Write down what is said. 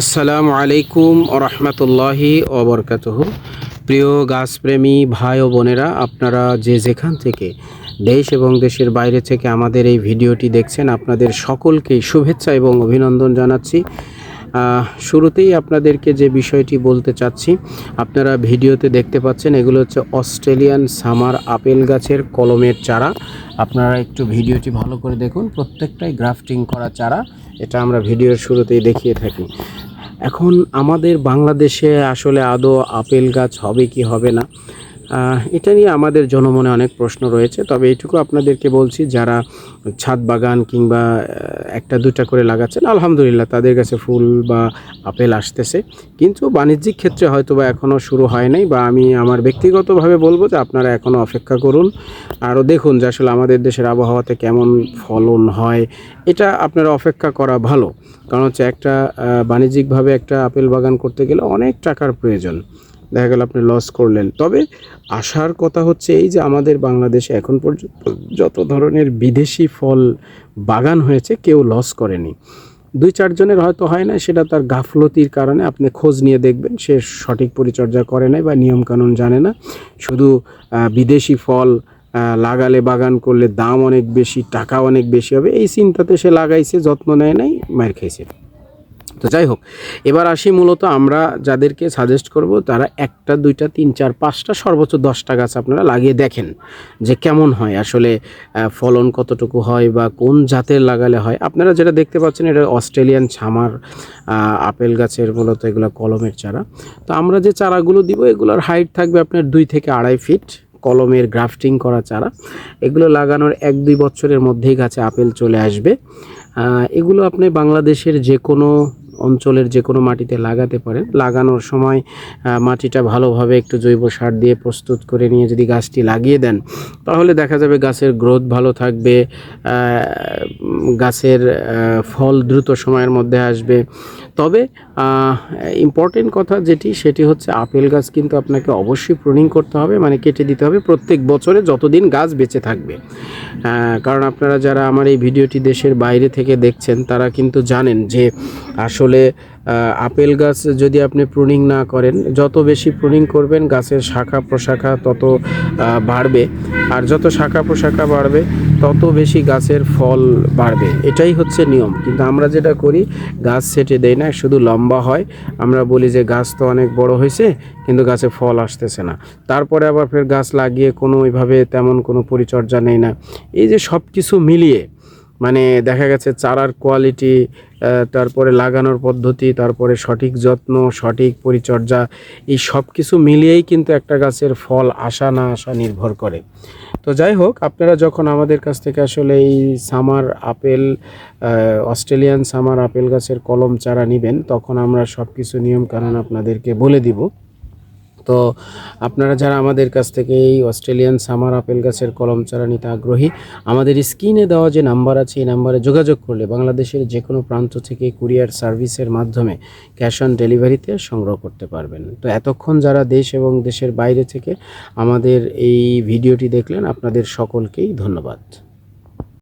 আসসালামু আলাইকুম রহমতুল্লাহি ওবরকাতহ প্রিয় গাছপ্রেমী ভাই ও বোনেরা, আপনারা যে যেখান থেকে দেশ এবং দেশের বাইরে থেকে আমাদের এই ভিডিওটি দেখছেন, আপনাদের সকলকেই শুভেচ্ছা এবং অভিনন্দন জানাচ্ছি। শুরুতেই আপনাদেরকে যে বিষয়টি বলতে চাচ্ছি, আপনারা ভিডিওতে দেখতে পাচ্ছেন, এগুলো হচ্ছে অস্ট্রেলিয়ান সামার আপেল গাছের কলমের চারা। আপনারা একটু ভিডিওটি ভালো করে দেখুন, প্রত্যেকটাই গ্রাফটিং করা চারা, এটা আমরা ভিডিওর শুরুতেই দেখিয়ে থাকি। এখন আমাদের বাংলাদেশে আসলে আদৌ আপেল গাছ হবে কি হবে না? এটা নিয়ে আমাদের জনমনে অনেক প্রশ্ন রয়েছে, তবে এইটুকু আপনাদেরকে বলছি, যারা ছাদ বাগান কিংবা একটা দুটা করে লাগাচ্ছেন, আলহামদুলিল্লাহ তাদের কাছে ফুল বা আপেল আসতেছে। কিন্তু বাণিজ্যিক ক্ষেত্রে হয়তো বা এখনও শুরু হয় নাই, বা আমি আমার ব্যক্তিগতভাবে বলব যে আপনারা এখনও অপেক্ষা করুন। আরও দেখুন যে আসলে আমাদের দেশের আবহাওয়াতে কেমন ফলন হয়, এটা আপনারা অপেক্ষা করা ভালো। কারণ হচ্ছে একটা বাণিজ্যিকভাবে একটা আপেল বাগান করতে গেলে অনেক টাকার প্রয়োজন। দেখা গেল আপনি লস করলেন। তবে আসার কথা হচ্ছে এই যে আমাদের বাংলাদেশে এখন পর্যন্ত যত ধরনের বিদেশি ফল বাগান হয়েছে, কেউ লস করেনি। দুই চারজনের হয়তো হয় না, সেটা তার গাফলতির কারণে আপনি খোঁজ নিয়ে দেখবেন, সে সঠিক পরিচর্যা করে নাই বা নিয়মকানুন জানে না। শুধু বিদেশি ফল লাগালে বাগান করলে দাম অনেক বেশি, টাকা অনেক বেশি হবে, এই চিন্তাতে সে লাগাইছে, যত্ন নেয় নাই, মার খাইছে। তো যাই হোক, এবার আসি মূলত আমরা যাদেরকে সাজেস্ট করব, তারা একটা, দুইটা, তিন, চার, পাঁচটা, সর্বোচ্চ দশটা গাছ আপনারা লাগিয়ে দেখেন যে কেমন হয়, আসলে ফলন কতটুকু হয় বা কোন জাতের লাগালে হয়। আপনারা যেটা দেখতে পাচ্ছেন, এটা অস্ট্রেলিয়ান ছামার আপেল গাছের মূলত এগুলো কলমের চারা। তো আমরা যে চারাগুলো দিব, এগুলোর হাইট থাকবে আপনার দুই থেকে আড়াই ফিট কলমের গ্রাফটিং করা চারা। এগুলো লাগানোর এক, দুই বছরের মধ্যেই গাছে আপেল চলে আসবে। এগুলো আপনি বাংলাদেশের যে কোনো অঞ্চলের যে কোনো মাটিতে লাগাতে পারেন। লাগানোর সময় মাটিটা ভালোভাবে একটু জৈব সার দিয়ে প্রস্তুত করে নিয়ে যদি গাছটি লাগিয়ে দেন, তাহলে দেখা যাবে গাছের গ্রোথ ভালো থাকবে গাছের ফল দ্রুত সময়ের মধ্যে আসবে। তবে ইম্পর্টেন্ট কথা যেটি, সেটি হচ্ছে আপেল গাছ কিন্তু আপনাকে অবশ্যই প্রুনিং করতে হবে মানে কেটে দিতে হবে প্রত্যেক বছরে যতদিন গাছ বেঁচে থাকবে। কারণ আপনারা যারা আমার এই ভিডিওটি দেশের বাইরে থেকে দেখছেন, তারা কিন্তু জানেন যে আসলে আহ, আপেল গাছ যদি আপনি প্রুনিং না করেন যত বেশি প্রুনিং করবেন গাছের শাখা প্রশাখা তত বাড়বে। আর যত শাখা প্রশাখা বাড়বে তত বেশি গাছের ফল বাড়বে। এটাই হচ্ছে নিয়ম। কিন্তু আমরা যেটা করি গাছ সেটে দেই না শুধু লম্বা হয়। আমরা বলি যে গাছ তো অনেক বড় হয়েছে কিন্তু গাছে ফল আসতেছে না। তারপরে আবার ফের গাছ লাগিয়ে কোনো ওইভাবে তেমন কোনো পরিচর্যা নেই না। এই যে সব কিছু মিলিয়ে মানে দেখা গেছে চারার কোয়ালিটি তারপরে লাগানোর পদ্ধতি, তারপরে সঠিক যত্ন, সঠিক পরিচর্যা, এই সব কিছু মিলিয়েই কিন্তু একটা গাছের ফল আসা না আসা নির্ভর করে। তো যাই হোক, আপনারা যখন আমাদের কাছ থেকে আসলে এই summer apple Australian summer apple গাছের কলম চারা নেবেন, তখন আমরা সব কিছু নিয়মকানুন আপনাদেরকে বলে দিব। তো আপনারা যারা আমাদের কাছ থেকে এই অস্ট্রেলিয়ান সামার আপেল গাছের কলম চারা নিতে আগ্রহী, আমাদের স্ক্রিনে দেওয়া যে নাম্বার আছে, এই নাম্বারে যোগাযোগ করলে বাংলাদেশের যে কোনো প্রান্ত থেকে কুরিয়ার সার্ভিসের মাধ্যমে ক্যাশ অন ডেলিভারিতে সংগ্রহ করতে পারবেন। তো এতক্ষণ যারা দেশ এবং দেশের বাইরে থেকে আমাদের এই ভিডিওটি দেখলেন, আপনাদের সকলকেই ধন্যবাদ।